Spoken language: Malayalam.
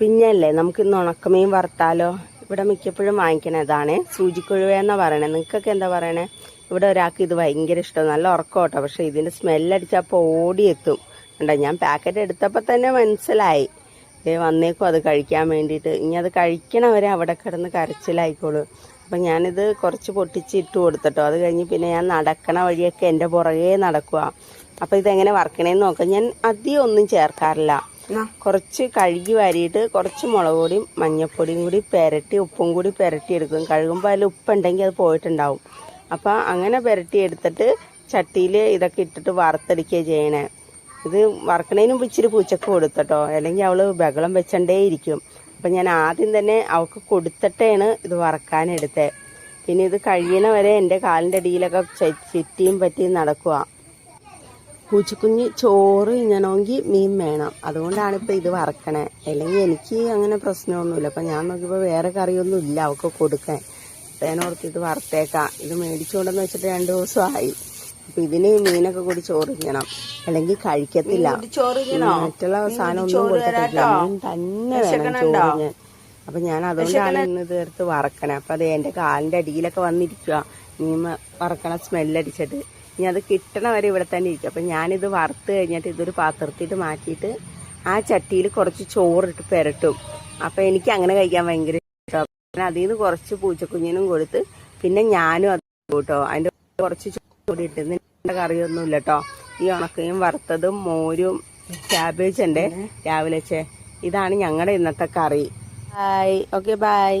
പിന്നല്ലേ നമുക്ക് ഉണക്കമീൻ വറുത്താലോ? ഇവിടെ മിക്കപ്പോഴും വാങ്ങിക്കണതാണ് ഇതാണ്. എന്ന് പറയണേ? നിങ്ങൾക്കൊക്കെ എന്താ പറയണേ? ഇവിടെ ഒരാൾക്ക് ഇത് ഭയങ്കര ഇഷ്ടം. നല്ല ഉറക്കം കേട്ടോ പക്ഷെ ഇതിന്റെ സ്മെല്ലടിച്ചപ്പോൾ ഓടിയെത്തും ഉണ്ടോ ഞാൻ പാക്കറ്റ് എടുത്തപ്പോൾ തന്നെ മനസ്സിലായി. ഏ വന്നേക്കും അത് കഴിക്കാൻ വേണ്ടിയിട്ട്. ഇനി അത് കഴിക്കണവരെ അവിടെ കിടന്ന് കരച്ചിലായിക്കോളൂ. അപ്പം ഞാനിത് കുറച്ച് പൊട്ടിച്ച് ഇട്ട് കൊടുത്തിട്ടോ. അത് കഴിഞ്ഞ് പിന്നെ ഞാൻ നടക്കണ വഴിയൊക്കെ എന്റെ പുറകെ നടക്കുക അപ്പം ഇതെങ്ങനെ വറക്കണേന്ന് നോക്കാം. ഞാൻ അധികം ഒന്നും ചേർക്കാറില്ല. കുറച്ച് കഴുകി വാരിയിട്ട് കുറച്ച് മുളക് പൊടിയും മഞ്ഞൾപ്പൊടിയും കൂടി പെരട്ടി ഉപ്പും കൂടി പെരട്ടി എടുക്കും. കഴുകുമ്പോൾ അതിൽ ഉപ്പുണ്ടെങ്കിൽ അത് പോയിട്ടുണ്ടാവും. അപ്പം അങ്ങനെ പെരട്ടി എടുത്തിട്ട് ചട്ടിയിൽ ഇതൊക്കെ ഇട്ടിട്ട് വറുത്തടിക്കുക ചെയ്യണേ. ഇത് വറക്കണതിന് മുമ്പ് ഇച്ചിരി പൂച്ചക്ക് കൊടുത്തട്ടോ. അല്ലെങ്കിൽ അവൾ ബഹളം വെച്ചണ്ടേ ഇരിക്കും അപ്പം ഞാൻ ആദ്യം തന്നെ അവൾക്ക് കൊടുത്തിട്ടാണ് ഇത് വറക്കാനെടുത്തത് പിന്നെ ഇത് കഴിയണ വരെ എന്റെ കാലിന്റെ അടിയിലൊക്കെ ചുറ്റിയും പറ്റിയും നടക്കുക പൂച്ചക്കുഞ്ഞ് ചോറ് ഇങ്ങണമെങ്കിൽ മീൻ വേണം. അതുകൊണ്ടാണ് ഇപ്പം ഇത് വറക്കണേ. അല്ലെങ്കിൽ എനിക്ക് അങ്ങനെ പ്രശ്നമൊന്നുമില്ല. അപ്പം ഞാൻ നോക്കിയപ്പോൾ വേറെ കറിയൊന്നും ഇല്ല അവൾക്ക് കൊടുക്കാൻ. അപ്പേനോർത്ത് ഇത് വറുത്തേക്കാം. ഇത് മേടിച്ചുകൊണ്ടെന്ന് വെച്ചിട്ട് രണ്ട് ദിവസമായി. അപ്പം ഇതിന് മീനൊക്കെ കൂടി ചോറ് തിന്നണം. അല്ലെങ്കിൽ കഴിക്കത്തില്ല. മറ്റുള്ള സാധനം ഒന്നും മീൻ തന്നെ വേണം ചോറിന് അപ്പം ഞാൻ അതുകൊണ്ടാണ് ഇന്ന് തീർത്ത് വറക്കണേ. അപ്പം അത് എന്റെ കാലിന്റെ അടിയിലൊക്കെ വന്നിരിക്കുക മീൻ വറക്കണ സ്മെല്ലടിച്ചിട്ട്. ഇനി അത് കിട്ടണ വരെ ഇവിടെ തന്നെ ഇരിക്കും. അപ്പം ഞാനിത് വറുത്ത് കഴിഞ്ഞിട്ട് ഇതൊരു പാത്രത്തിട്ട് മാറ്റിയിട്ട് ആ ചട്ടിയിൽ കുറച്ച് ചോറിട്ട് പെരട്ടും. അപ്പം എനിക്ക് അങ്ങനെ കഴിക്കാൻ ഭയങ്കര ഇഷ്ടമാണ് അതിൽ നിന്ന് കുറച്ച് പൂച്ചക്കുഞ്ഞിനും കൊടുത്ത് പിന്നെ ഞാനും അത് കേട്ടോ. അതിന്റെ കുറച്ച് ചോറ് ഇട്ടുന്ന ഇതിന്റെ കറിയൊന്നും ഇല്ല കേട്ടോ ഈ ഉണക്കയും വറുത്തതും മോരും ക്യാബേജ് ഉണ്ട് രാവിലെ ചേ. ഇതാണ് ഞങ്ങളുടെ ഇന്നത്തെ കറി. Bye okay bye